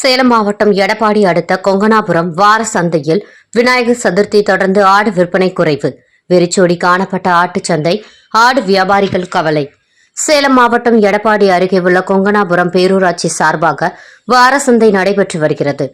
சேலம் மாவட்டம் எடப்பாடி அடுத்த கொங்கனாபுரம் வார சந்தையில் விநாயகர் சதுர்த்தி தொடர்ந்து ஆடு விற்பனை குறைவு. வெறிச்சோடி காணப்பட்ட ஆட்டுச்சந்தை ஆடு வியாபாரிகள் கவலை. சேலம் மாவட்டம் எடப்பாடி அருகே உள்ள கொங்கனாபுரம் பேரூராட்சி சார்பாக வார சந்தை நடைபெற்று வருகிறது.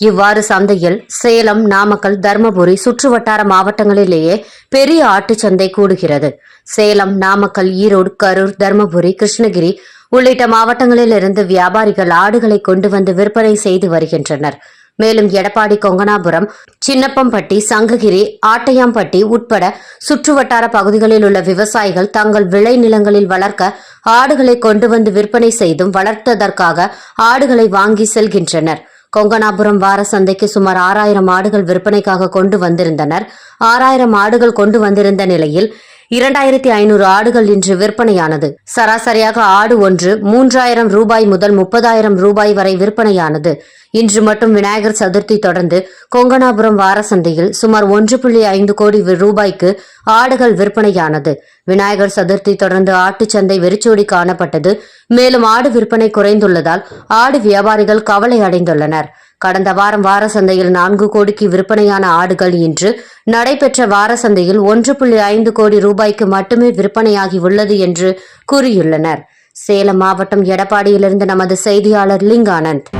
இவ்வாறு சந்தையில் சேலம் நாமக்கல் தர்மபுரி சுற்றுவட்டார மாவட்டங்களிலேயே பெரிய ஆட்டுச்சந்தை கூடுகிறது. சேலம் நாமக்கல் ஈரோடு கரூர் தர்மபுரி கிருஷ்ணகிரி உள்ளிட்ட மாவட்டங்களில் இருந்து வியாபாரிகள் ஆடுகளை கொண்டு வந்து விற்பனை செய்து வருகின்றனர். மேலும் எடப்பாடி கொங்கனாபுரம் சின்னப்பம்பட்டி சங்ககிரி ஆட்டையாம்பட்டி உட்பட சுற்றுவட்டார பகுதிகளில் உள்ள விவசாயிகள் தங்கள் விளைநிலங்களில் வளர்க்க ஆடுகளை கொண்டு வந்து விற்பனை செய்தும் வளர்த்ததற்காக ஆடுகளை வாங்கி செல்கின்றனர். கொங்கனாபுரம் வார சந்தைக்கு சுமார் ஆறாயிரம் ஆடுகள் விற்பனைக்காக கொண்டு வந்திருந்தனர். ஆறாயிரம் ஆடுகள் கொண்டு வந்திருந்த நிலையில் இரண்டாயிரத்தி ஐநூறு ஆடுகள் இன்று விற்பனையானது. சராசரியாக ஆடு ஒன்று மூன்றாயிரம் ரூபாய் முதல் முப்பதாயிரம் ரூபாய் வரை விற்பனையானது. இன்று மட்டும் விநாயகர் சதுர்த்தி தொடர்ந்து கொங்கனாபுரம் வார சந்தையில் சுமார் ஒன்று புள்ளி ஐந்து கோடி ரூபாய்க்கு ஆடுகள் விற்பனையானது. விநாயகர் சதுர்த்தி தொடர்ந்து ஆட்டுச்சந்தை வெறிச்சோடி காணப்பட்டது. மேலும் ஆடு விற்பனை குறைந்துள்ளதால் ஆடு வியாபாரிகள் கவலை அடைந்துள்ளனர். கடந்த வாரம் வார சந்தையில் நான்கு கோடிக்கு விற்பனையான ஆடுகள் இன்று நடைபெற்ற வார சந்தையில் ஒன்று புள்ளி ஐந்து கோடி ரூபாய்க்கு மட்டுமே விற்பனையாகி உள்ளது என்று கூறியுள்ளனர். சேலம் மாவட்டம் எடப்பாடியிலிருந்து நமது செய்தியாளர் லிங்கானந்த்.